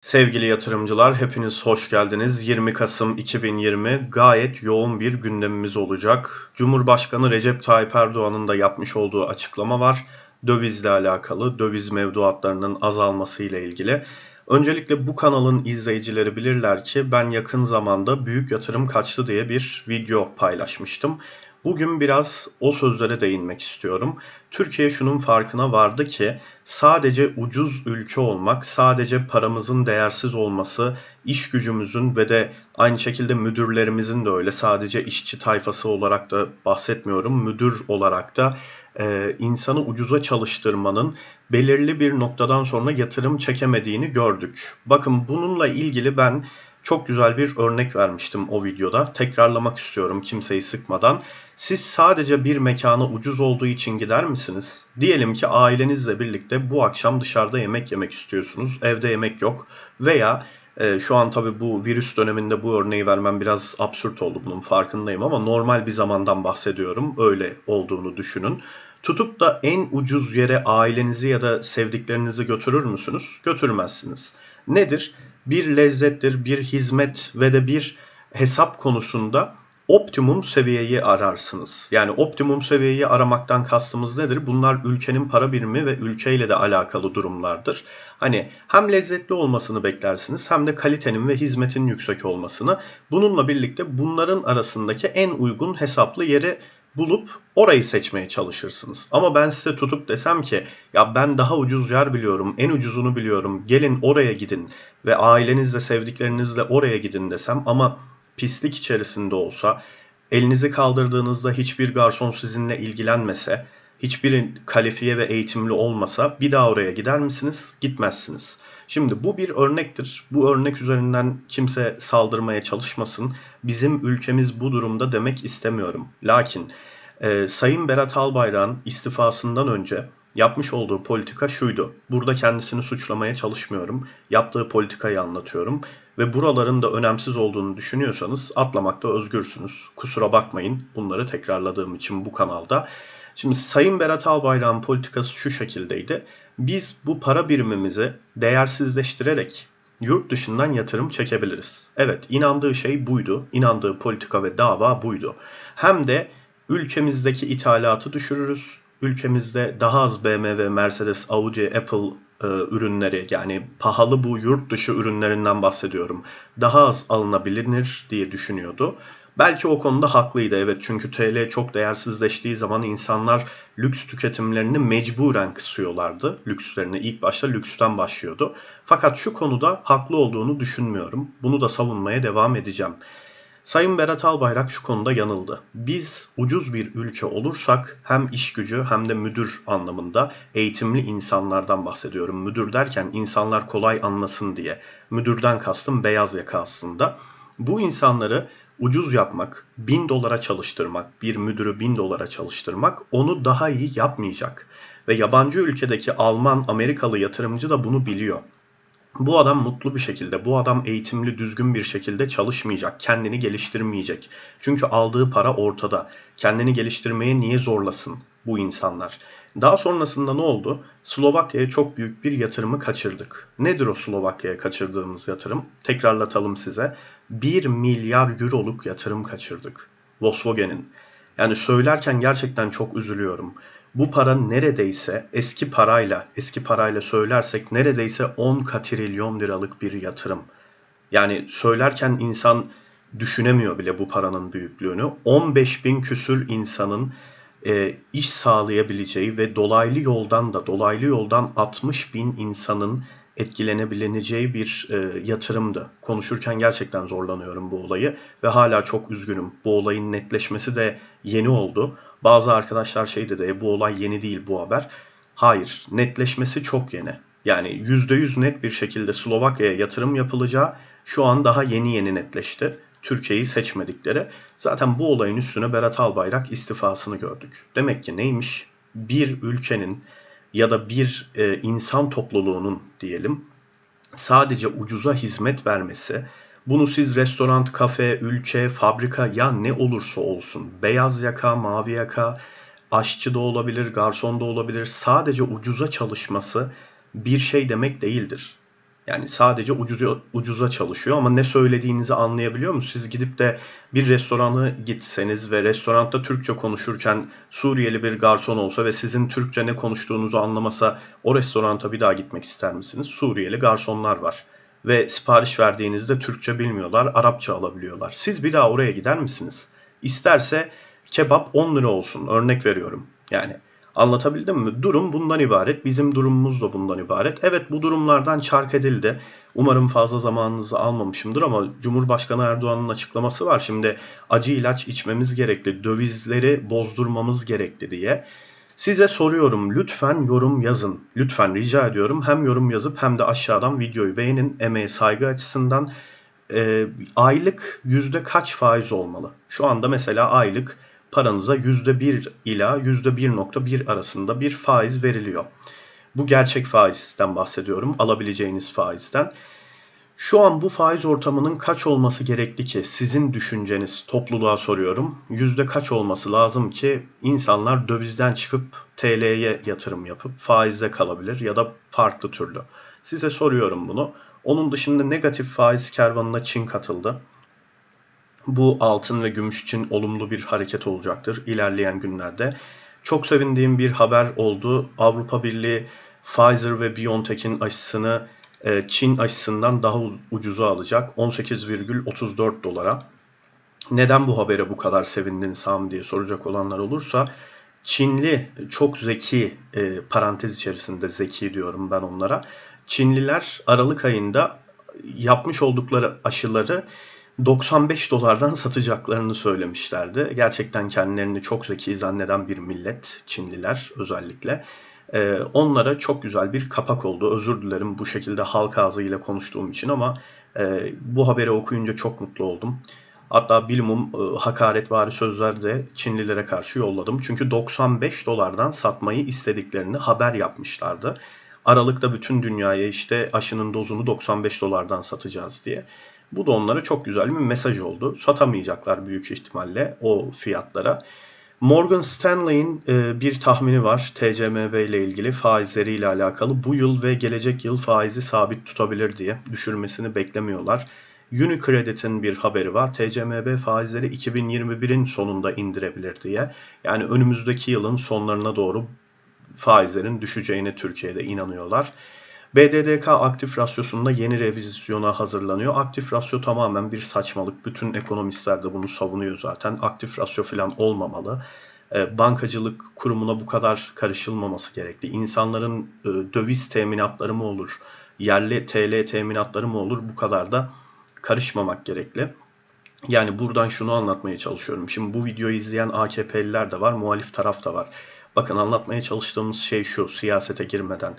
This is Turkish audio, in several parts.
Sevgili yatırımcılar, hepiniz hoş geldiniz. 20 Kasım 2020 gayet yoğun bir gündemimiz olacak. Cumhurbaşkanı Recep Tayyip Erdoğan'ın da yapmış olduğu açıklama var. Dövizle alakalı, döviz mevduatlarının azalması ile ilgili. Öncelikle bu kanalın izleyicileri bilirler ki ben yakın zamanda büyük yatırım kaçtı diye bir video paylaşmıştım. Bugün biraz o sözlere değinmek istiyorum. Türkiye şunun farkına vardı ki sadece ucuz ülke olmak, sadece paramızın değersiz olması, iş gücümüzün ve de aynı şekilde müdürlerimizin de öyle sadece işçi tayfası olarak da bahsetmiyorum. Müdür olarak da e, insanı ucuza çalıştırmanın belirli bir noktadan sonra yatırım çekemediğini gördük. Bakın bununla ilgili ben çok güzel bir örnek vermiştim o videoda. Tekrarlamak istiyorum kimseyi sıkmadan. Siz sadece bir mekana ucuz olduğu için gider misiniz? Diyelim ki ailenizle birlikte bu akşam dışarıda yemek yemek istiyorsunuz. Evde yemek yok. Veya e, şu an tabii bu virüs döneminde bu örneği vermem biraz absürt oldu bunun farkındayım ama normal bir zamandan bahsediyorum. Öyle olduğunu düşünün. Tutup da en ucuz yere ailenizi ya da sevdiklerinizi götürür müsünüz? Götürmezsiniz. Nedir? Bir lezzettir, bir hizmet ve de bir hesap konusunda optimum seviyeyi ararsınız. Yani optimum seviyeyi aramaktan kastımız nedir? Bunlar ülkenin para birimi ve ülkeyle de alakalı durumlardır. Hani hem lezzetli olmasını beklersiniz hem de kalitenin ve hizmetin yüksek olmasını. Bununla birlikte bunların arasındaki en uygun hesaplı yeri bulup orayı seçmeye çalışırsınız. Ama ben size tutup desem ki ya ben daha ucuz yer biliyorum, en ucuzunu biliyorum, gelin oraya gidin ve ailenizle, sevdiklerinizle oraya gidin desem ama pislik içerisinde olsa, elinizi kaldırdığınızda hiçbir garson sizinle ilgilenmese, hiçbir kalifiye ve eğitimli olmasa bir daha oraya gider misiniz? Gitmezsiniz. Şimdi bu bir örnektir. Bu örnek üzerinden kimse saldırmaya çalışmasın. Bizim ülkemiz bu durumda demek istemiyorum. Lakin e, Sayın Berat Albayrak'ın istifasından önce yapmış olduğu politika şuydu. Burada kendisini suçlamaya çalışmıyorum. Yaptığı politikayı anlatıyorum. Ve buraların da önemsiz olduğunu düşünüyorsanız atlamakta özgürsünüz. Kusura bakmayın bunları tekrarladığım için bu kanalda. Şimdi Sayın Berat Albayrak'ın politikası şu şekildeydi. Biz bu para birimimizi değersizleştirerek yurt dışından yatırım çekebiliriz. Evet inandığı şey buydu. İnandığı politika ve dava buydu. Hem de ülkemizdeki ithalatı düşürürüz. Ülkemizde daha az BMW, Mercedes, Audi, Apple e, ürünleri yani pahalı bu yurt dışı ürünlerinden bahsediyorum. Daha az alınabilir diye düşünüyordu. Belki o konuda haklıydı evet çünkü TL çok değersizleştiği zaman insanlar lüks tüketimlerini mecburen kısıyorlardı. Lükslerini ilk başta lüksten başlıyordu. Fakat şu konuda haklı olduğunu düşünmüyorum. Bunu da savunmaya devam edeceğim. Sayın Berat Albayrak şu konuda yanıldı. Biz ucuz bir ülke olursak hem iş gücü hem de müdür anlamında eğitimli insanlardan bahsediyorum. Müdür derken insanlar kolay anlasın diye. Müdürden kastım beyaz yaka aslında. Bu insanları ucuz yapmak, bin dolara çalıştırmak, bir müdürü bin dolara çalıştırmak onu daha iyi yapmayacak. Ve yabancı ülkedeki Alman, Amerikalı yatırımcı da bunu biliyor. Bu adam mutlu bir şekilde, bu adam eğitimli, düzgün bir şekilde çalışmayacak, kendini geliştirmeyecek. Çünkü aldığı para ortada. Kendini geliştirmeye niye zorlasın bu insanlar? Daha sonrasında ne oldu? Slovakya'ya çok büyük bir yatırımı kaçırdık. Nedir o Slovakya'ya kaçırdığımız yatırım? Tekrarlatalım size. 1 milyar euroluk yatırım kaçırdık. Volkswagen'in. Yani söylerken gerçekten çok üzülüyorum. Bu para neredeyse eski parayla, eski parayla söylersek neredeyse 10 katrilyon liralık bir yatırım. Yani söylerken insan düşünemiyor bile bu paranın büyüklüğünü. 15 bin küsür insanın e, iş sağlayabileceği ve dolaylı yoldan da dolaylı yoldan 60 bin insanın etkilenebileceği bir e, yatırımdı. Konuşurken gerçekten zorlanıyorum bu olayı ve hala çok üzgünüm. Bu olayın netleşmesi de yeni oldu. Bazı arkadaşlar şey dedi e, bu olay yeni değil bu haber. Hayır netleşmesi çok yeni. Yani %100 net bir şekilde Slovakya'ya yatırım yapılacağı şu an daha yeni yeni netleşti. Türkiye'yi seçmedikleri. Zaten bu olayın üstüne Berat Albayrak istifasını gördük. Demek ki neymiş? Bir ülkenin ya da bir e, insan topluluğunun diyelim sadece ucuza hizmet vermesi, bunu siz restoran, kafe, ülke, fabrika ya ne olursa olsun, beyaz yaka, mavi yaka, aşçı da olabilir, garson da olabilir, sadece ucuza çalışması bir şey demek değildir. Yani sadece ucuza, ucuza çalışıyor ama ne söylediğinizi anlayabiliyor musunuz? Siz gidip de bir restorana gitseniz ve restoranda Türkçe konuşurken Suriyeli bir garson olsa ve sizin Türkçe ne konuştuğunuzu anlamasa o restoranta bir daha gitmek ister misiniz? Suriyeli garsonlar var ve sipariş verdiğinizde Türkçe bilmiyorlar, Arapça alabiliyorlar. Siz bir daha oraya gider misiniz? İsterse kebap 10 lira olsun örnek veriyorum. Yani Anlatabildim mi? Durum bundan ibaret. Bizim durumumuz da bundan ibaret. Evet bu durumlardan çark edildi. Umarım fazla zamanınızı almamışımdır ama Cumhurbaşkanı Erdoğan'ın açıklaması var. Şimdi acı ilaç içmemiz gerekli, dövizleri bozdurmamız gerekli diye. Size soruyorum lütfen yorum yazın. Lütfen rica ediyorum. Hem yorum yazıp hem de aşağıdan videoyu beğenin. Emeğe saygı açısından e, aylık yüzde kaç faiz olmalı? Şu anda mesela aylık paranıza %1 ila %1.1 arasında bir faiz veriliyor. Bu gerçek faizden bahsediyorum. Alabileceğiniz faizden. Şu an bu faiz ortamının kaç olması gerekli ki sizin düşünceniz topluluğa soruyorum. Yüzde kaç olması lazım ki insanlar dövizden çıkıp TL'ye yatırım yapıp faizde kalabilir ya da farklı türlü. Size soruyorum bunu. Onun dışında negatif faiz kervanına Çin katıldı. Bu altın ve gümüş için olumlu bir hareket olacaktır ilerleyen günlerde. Çok sevindiğim bir haber oldu. Avrupa Birliği Pfizer ve BioNTech'in aşısını e, Çin aşısından daha ucuza alacak. 18,34 dolara. Neden bu habere bu kadar sevindin Sam diye soracak olanlar olursa Çinli çok zeki e, parantez içerisinde zeki diyorum ben onlara. Çinliler Aralık ayında yapmış oldukları aşıları 95 dolardan satacaklarını söylemişlerdi. Gerçekten kendilerini çok zeki zanneden bir millet, Çinliler özellikle. Ee, onlara çok güzel bir kapak oldu. Özür dilerim bu şekilde halk ağzıyla konuştuğum için ama e, bu haberi okuyunca çok mutlu oldum. Hatta bilimum e, hakaretvari sözler de Çinlilere karşı yolladım. Çünkü 95 dolardan satmayı istediklerini haber yapmışlardı. Aralıkta bütün dünyaya işte aşının dozunu 95 dolardan satacağız diye. Bu da onlara çok güzel bir mesaj oldu. Satamayacaklar büyük ihtimalle o fiyatlara. Morgan Stanley'in e, bir tahmini var TCMB ile ilgili faizleriyle alakalı. Bu yıl ve gelecek yıl faizi sabit tutabilir diye düşürmesini beklemiyorlar. Unicredit'in bir haberi var. TCMB faizleri 2021'in sonunda indirebilir diye. Yani önümüzdeki yılın sonlarına doğru faizlerin düşeceğine Türkiye'de inanıyorlar. BDDK aktif rasyosunda yeni revizyona hazırlanıyor. Aktif rasyo tamamen bir saçmalık. Bütün ekonomistler de bunu savunuyor zaten. Aktif rasyo falan olmamalı. E, bankacılık kurumuna bu kadar karışılmaması gerekli. İnsanların e, döviz teminatları mı olur, yerli TL teminatları mı olur bu kadar da karışmamak gerekli. Yani buradan şunu anlatmaya çalışıyorum. Şimdi bu videoyu izleyen AKP'liler de var, muhalif taraf da var. Bakın anlatmaya çalıştığımız şey şu siyasete girmeden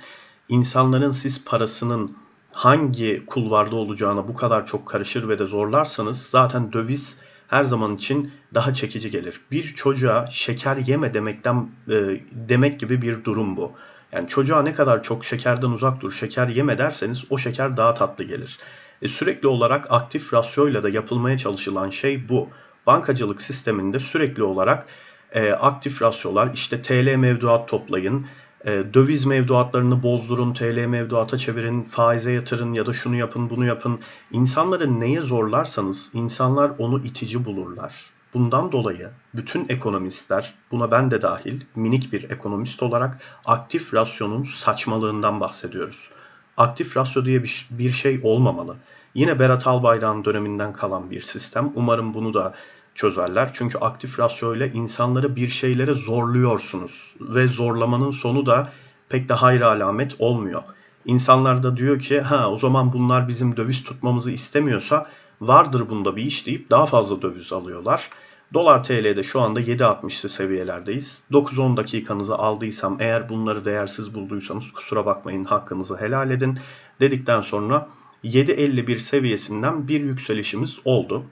insanların siz parasının hangi kulvarda olacağına bu kadar çok karışır ve de zorlarsanız zaten döviz her zaman için daha çekici gelir. Bir çocuğa şeker yeme demekten e, demek gibi bir durum bu. Yani çocuğa ne kadar çok şekerden uzak dur, şeker yeme derseniz o şeker daha tatlı gelir. E, sürekli olarak aktif rasyoyla da yapılmaya çalışılan şey bu. Bankacılık sisteminde sürekli olarak e, aktif rasyolar işte TL mevduat toplayın, e, döviz mevduatlarını bozdurun, TL mevduata çevirin, faize yatırın ya da şunu yapın, bunu yapın. İnsanları neye zorlarsanız insanlar onu itici bulurlar. Bundan dolayı bütün ekonomistler, buna ben de dahil minik bir ekonomist olarak aktif rasyonun saçmalığından bahsediyoruz. Aktif rasyo diye bir şey olmamalı. Yine Berat Albayrak'ın döneminden kalan bir sistem. Umarım bunu da çözerler. Çünkü aktif rasyo ile insanları bir şeylere zorluyorsunuz ve zorlamanın sonu da pek de hayır alamet olmuyor. İnsanlar da diyor ki ha o zaman bunlar bizim döviz tutmamızı istemiyorsa vardır bunda bir iş deyip daha fazla döviz alıyorlar. Dolar TL'de şu anda 7.60'lı seviyelerdeyiz. 9-10 dakikanızı aldıysam eğer bunları değersiz bulduysanız kusura bakmayın hakkınızı helal edin dedikten sonra 7.51 seviyesinden bir yükselişimiz oldu.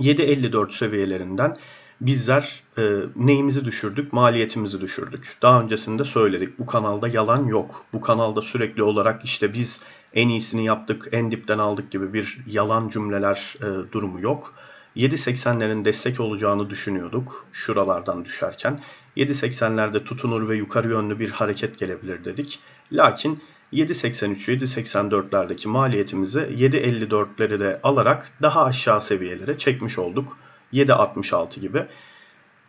7.54 seviyelerinden bizler e, neyimizi düşürdük? Maliyetimizi düşürdük. Daha öncesinde söyledik. Bu kanalda yalan yok. Bu kanalda sürekli olarak işte biz en iyisini yaptık, en dipten aldık gibi bir yalan cümleler e, durumu yok. 7.80'lerin destek olacağını düşünüyorduk şuralardan düşerken. 7.80'lerde tutunur ve yukarı yönlü bir hareket gelebilir dedik. Lakin 7.83-7.84'lerdeki maliyetimizi 7.54'leri de alarak daha aşağı seviyelere çekmiş olduk. 7.66 gibi.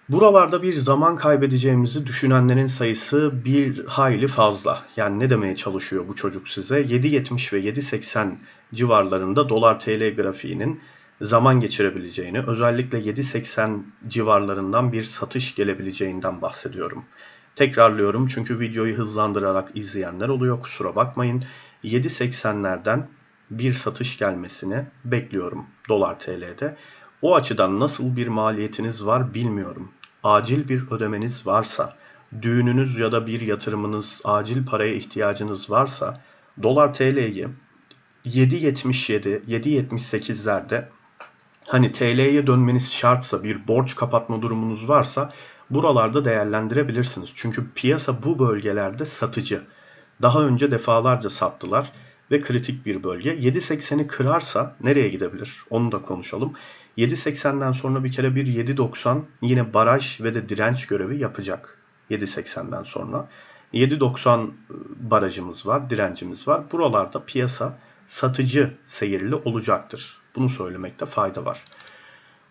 Buralarda bir zaman kaybedeceğimizi düşünenlerin sayısı bir hayli fazla. Yani ne demeye çalışıyor bu çocuk size? 7.70 ve 7.80 civarlarında dolar TL grafiğinin zaman geçirebileceğini, özellikle 7.80 civarlarından bir satış gelebileceğinden bahsediyorum. Tekrarlıyorum çünkü videoyu hızlandırarak izleyenler oluyor kusura bakmayın. 7.80'lerden bir satış gelmesini bekliyorum dolar TL'de. O açıdan nasıl bir maliyetiniz var bilmiyorum. Acil bir ödemeniz varsa, düğününüz ya da bir yatırımınız, acil paraya ihtiyacınız varsa dolar TL'yi 7.77, 7.78'lerde hani TL'ye dönmeniz şartsa bir borç kapatma durumunuz varsa buralarda değerlendirebilirsiniz. Çünkü piyasa bu bölgelerde satıcı. Daha önce defalarca sattılar ve kritik bir bölge. 7.80'i kırarsa nereye gidebilir? Onu da konuşalım. 7.80'den sonra bir kere bir 7.90 yine baraj ve de direnç görevi yapacak. 7.80'den sonra. 7.90 ıı, barajımız var, direncimiz var. Buralarda piyasa satıcı seyirli olacaktır. Bunu söylemekte fayda var.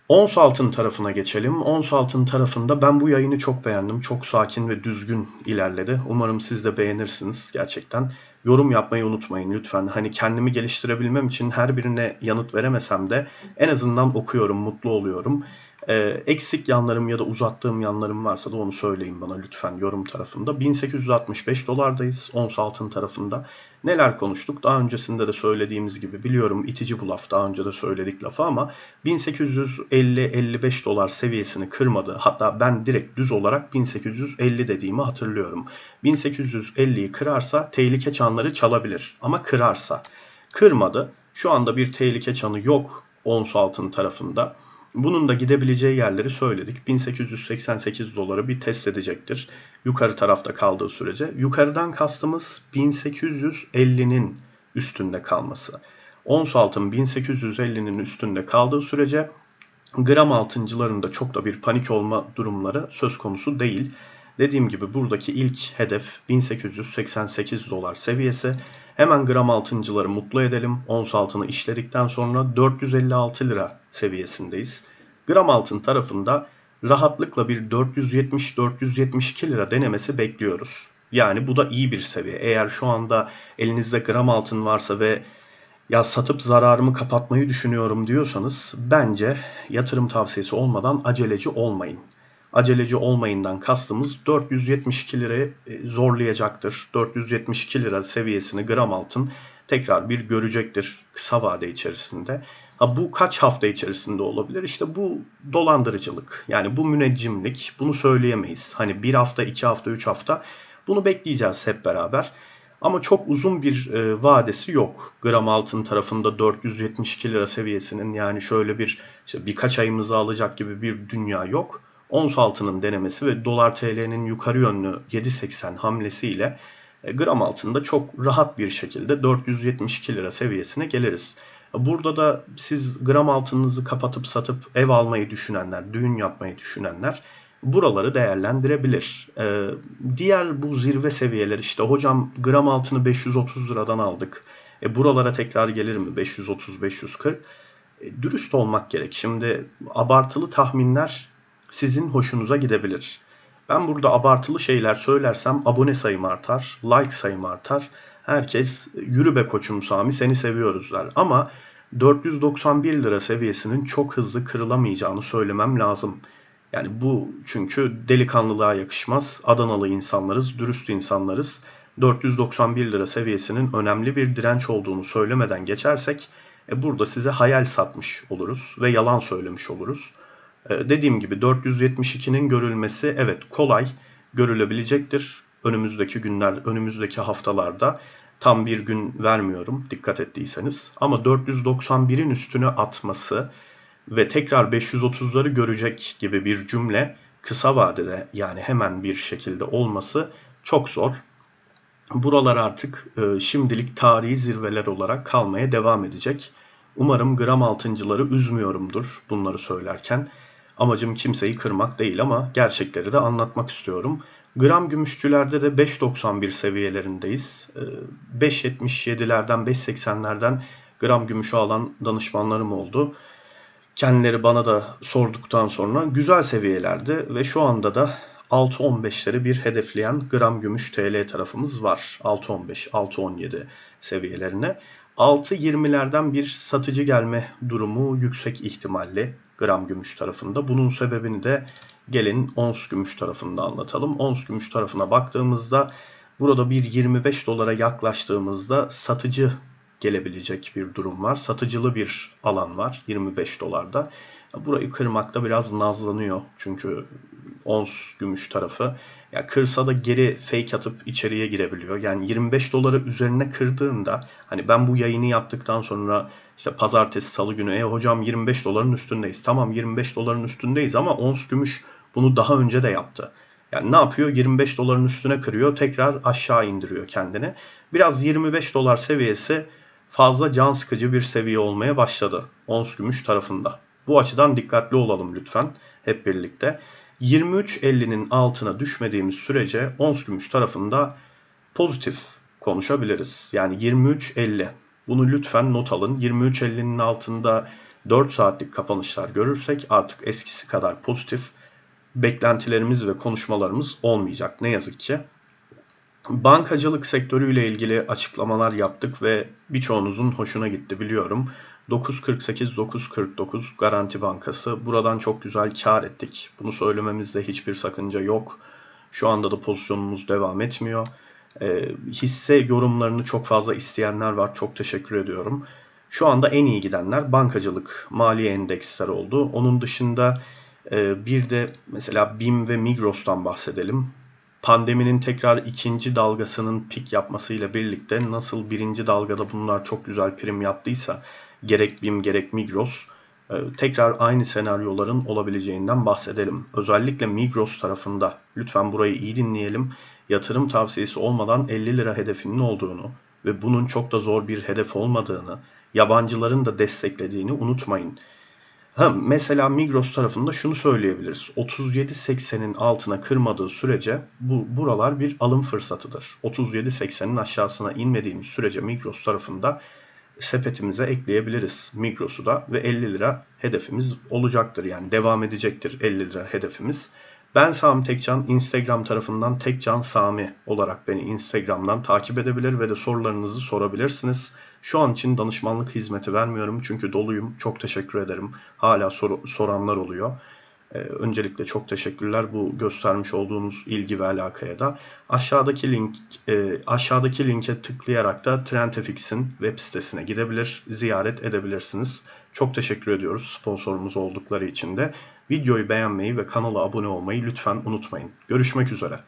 Ons altın tarafına geçelim. Ons altın tarafında ben bu yayını çok beğendim. Çok sakin ve düzgün ilerledi. Umarım siz de beğenirsiniz gerçekten. Yorum yapmayı unutmayın lütfen. Hani kendimi geliştirebilmem için her birine yanıt veremesem de en azından okuyorum, mutlu oluyorum. Ee, eksik yanlarım ya da uzattığım yanlarım varsa da onu söyleyin bana lütfen yorum tarafında. 1865 dolardayız ons altın tarafında. Neler konuştuk? Daha öncesinde de söylediğimiz gibi biliyorum itici bu laf. Daha önce de söyledik lafı ama 1850-55 dolar seviyesini kırmadı. Hatta ben direkt düz olarak 1850 dediğimi hatırlıyorum. 1850'yi kırarsa tehlike çanları çalabilir. Ama kırarsa. Kırmadı. Şu anda bir tehlike çanı yok ons altın tarafında. Bunun da gidebileceği yerleri söyledik. 1888 doları bir test edecektir. Yukarı tarafta kaldığı sürece. Yukarıdan kastımız 1850'nin üstünde kalması. Ons altın 1850'nin üstünde kaldığı sürece gram altıncılarında çok da bir panik olma durumları söz konusu değil. Dediğim gibi buradaki ilk hedef 1888 dolar seviyesi. Hemen gram altıncıları mutlu edelim. Ons altını işledikten sonra 456 lira seviyesindeyiz. Gram altın tarafında rahatlıkla bir 470-472 lira denemesi bekliyoruz. Yani bu da iyi bir seviye. Eğer şu anda elinizde gram altın varsa ve ya satıp zararımı kapatmayı düşünüyorum diyorsanız bence yatırım tavsiyesi olmadan aceleci olmayın. Aceleci olmayından kastımız 472 lirayı e, zorlayacaktır. 472 lira seviyesini gram altın tekrar bir görecektir kısa vade içerisinde. Ha, bu kaç hafta içerisinde olabilir? İşte bu dolandırıcılık. Yani bu müneccimlik. Bunu söyleyemeyiz. Hani bir hafta, iki hafta, üç hafta. Bunu bekleyeceğiz hep beraber. Ama çok uzun bir e, vadesi yok. Gram altın tarafında 472 lira seviyesinin yani şöyle bir işte birkaç ayımızı alacak gibi bir dünya yok. Ons altının denemesi ve dolar TL'nin yukarı yönlü 7.80 hamlesiyle e, gram altında çok rahat bir şekilde 472 lira seviyesine geliriz. Burada da siz gram altınınızı kapatıp satıp ev almayı düşünenler, düğün yapmayı düşünenler buraları değerlendirebilir. Ee, diğer bu zirve seviyeler işte hocam gram altını 530 liradan aldık. E, buralara tekrar gelir mi 530-540? E, dürüst olmak gerek. Şimdi abartılı tahminler sizin hoşunuza gidebilir. Ben burada abartılı şeyler söylersem abone sayım artar, like sayım artar. Herkes yürü be koçum Sami seni seviyoruz der. Ama 491 lira seviyesinin çok hızlı kırılamayacağını söylemem lazım. Yani bu çünkü delikanlılığa yakışmaz. Adanalı insanlarız, dürüst insanlarız. 491 lira seviyesinin önemli bir direnç olduğunu söylemeden geçersek e, burada size hayal satmış oluruz ve yalan söylemiş oluruz. E, dediğim gibi 472'nin görülmesi evet kolay görülebilecektir. Önümüzdeki günler, önümüzdeki haftalarda tam bir gün vermiyorum dikkat ettiyseniz. Ama 491'in üstüne atması ve tekrar 530'ları görecek gibi bir cümle kısa vadede yani hemen bir şekilde olması çok zor. Buralar artık e, şimdilik tarihi zirveler olarak kalmaya devam edecek. Umarım gram altıncıları üzmüyorumdur bunları söylerken. Amacım kimseyi kırmak değil ama gerçekleri de anlatmak istiyorum. Gram gümüşçülerde de 5.91 seviyelerindeyiz. Ee, 5.77'lerden 5.80'lerden gram gümüşü alan danışmanlarım oldu. Kendileri bana da sorduktan sonra güzel seviyelerdi ve şu anda da 6.15'leri bir hedefleyen gram gümüş TL tarafımız var. 6.15, 6.17 seviyelerine. 6.20'lerden bir satıcı gelme durumu yüksek ihtimalli gram gümüş tarafında. Bunun sebebini de gelin ons gümüş tarafında anlatalım. Ons gümüş tarafına baktığımızda burada bir 25 dolara yaklaştığımızda satıcı gelebilecek bir durum var. Satıcılı bir alan var 25 dolarda. Burayı kırmakta biraz nazlanıyor. Çünkü ons gümüş tarafı. Ya kırsa da geri fake atıp içeriye girebiliyor. Yani 25 doları üzerine kırdığında hani ben bu yayını yaptıktan sonra işte pazartesi salı günü e hocam 25 doların üstündeyiz. Tamam 25 doların üstündeyiz ama ons gümüş bunu daha önce de yaptı. Yani ne yapıyor? 25 doların üstüne kırıyor. Tekrar aşağı indiriyor kendini. Biraz 25 dolar seviyesi fazla can sıkıcı bir seviye olmaya başladı. Ons gümüş tarafında. Bu açıdan dikkatli olalım lütfen hep birlikte. 23.50'nin altına düşmediğimiz sürece ons gümüş tarafında pozitif konuşabiliriz. Yani 23.50. Bunu lütfen not alın. 23.50'nin altında 4 saatlik kapanışlar görürsek artık eskisi kadar pozitif beklentilerimiz ve konuşmalarımız olmayacak ne yazık ki. Bankacılık sektörüyle ilgili açıklamalar yaptık ve birçoğunuzun hoşuna gitti biliyorum. 9.48-9.49 Garanti Bankası. Buradan çok güzel kar ettik. Bunu söylememizde hiçbir sakınca yok. Şu anda da pozisyonumuz devam etmiyor. E, hisse yorumlarını çok fazla isteyenler var. Çok teşekkür ediyorum. Şu anda en iyi gidenler bankacılık, mali endeksler oldu. Onun dışında bir de mesela BİM ve Migros'tan bahsedelim. Pandeminin tekrar ikinci dalgasının pik yapmasıyla birlikte nasıl birinci dalgada bunlar çok güzel prim yaptıysa gerek BİM gerek Migros e, tekrar aynı senaryoların olabileceğinden bahsedelim. Özellikle Migros tarafında lütfen burayı iyi dinleyelim. Yatırım tavsiyesi olmadan 50 lira hedefinin olduğunu ve bunun çok da zor bir hedef olmadığını, yabancıların da desteklediğini unutmayın. Ha, mesela Migros tarafında şunu söyleyebiliriz. 37.80'in altına kırmadığı sürece bu buralar bir alım fırsatıdır. 37.80'in aşağısına inmediğimiz sürece Migros tarafında sepetimize ekleyebiliriz Migros'u da ve 50 lira hedefimiz olacaktır. Yani devam edecektir 50 lira hedefimiz. Ben Sami Tekcan Instagram tarafından Tekcan Sami olarak beni Instagram'dan takip edebilir ve de sorularınızı sorabilirsiniz. Şu an için danışmanlık hizmeti vermiyorum çünkü doluyum. Çok teşekkür ederim. Hala sor soranlar oluyor. Ee, öncelikle çok teşekkürler bu göstermiş olduğunuz ilgi ve alakaya da. Aşağıdaki link e, aşağıdaki linke tıklayarak da TrendFX'in web sitesine gidebilir, ziyaret edebilirsiniz. Çok teşekkür ediyoruz sponsorumuz oldukları için de. Videoyu beğenmeyi ve kanala abone olmayı lütfen unutmayın. Görüşmek üzere.